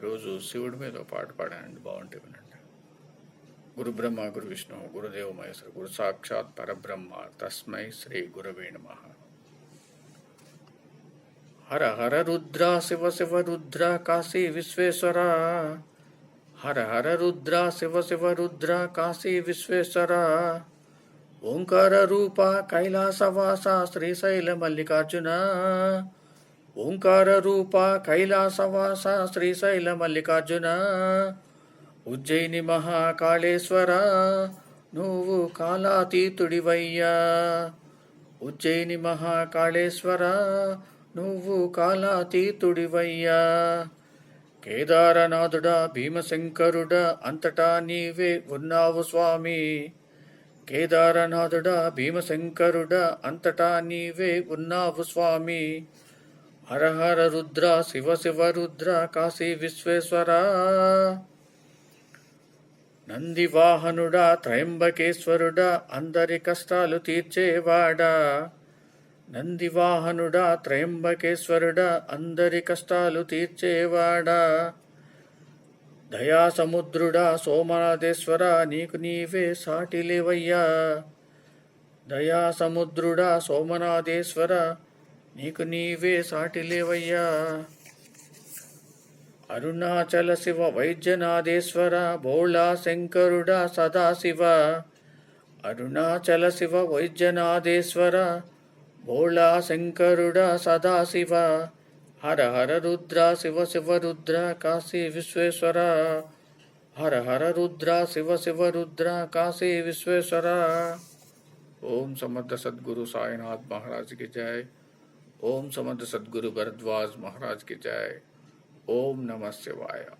ఈరోజు శివుడి మీద పాట పాడానండి బాగుంటే వినండి. గురు బ్రహ్మ గురు విష్ణు గురుదేవ మహేశ్వర గురు సాక్షాత్ పరబ్రహ్మ తస్మై శ్రీ గురవే నమ. హర హర రుద్ర శివ శివ రుద్ర కాశీ విశ్వేశ్వర. హర హర రుద్ర శివ శివ రుద్ర కాశీ విశ్వేశ్వర. ఓంకార రూప కైలాసవాస శ్రీశైల మల్లికార్జున. ఓంకార రూప కైలాసవాస శ్రీశైల మల్లికార్జున ఉజ్జయిని మహాకాళేశ్వర నువ్వు కాలాతీతుడివయ్యా. ఉజ్జయిని మహాకాళేశ్వర నువ్వు కాలాతీతుడివయ్యా. కేదారనాథుడా భీమశంకరుడా అంతటా నీవే ఉన్నావు స్వామి. కేదారనాథుడా భీమశంకరుడా అంతటా నీవే ఉన్నావు స్వామి. హర హర రుద్ర శివ శివ రుద్ర కాశీ విశ్వేశ్వర. నంది వాహనుడా త్రయంబకేశ్వరుడా అందరి కష్టాలు తీర్చేవాడా. నంది వాహనుడా త్రయంబకేశ్వరుడా అందరి కష్టాలు తీర్చేవాడా. దయా సముద్రుడా సోమనాథేశ్వర నీకు నీవే సాటిలేవయ్యా దయాసముద్రుడా దయా సోమనాథేశ్వర నీకు నీవే సాటి లేవయ్యా అరుణాచల శివ వైద్యనాథేశ్వర భోళా శంకరుడా సదాశివ అరుణాచల శివ వైద్యనాథేశ్వర భోళా శంకరుడా సదాశివ హర హర రుద్ర శివ శివ రుద్ర కాశీ విశ్వేశ్వర హర హర రుద్ర శివ శివ రుద్ర కాశీ విశ్వేశ్వర ఓం సమర్థ సద్గురు సాయినాథ్ మహారాజ్ की जय ओम समर्थ सदगुरु भरद्वाज महाराज के जय। ओम नमः शिवाय।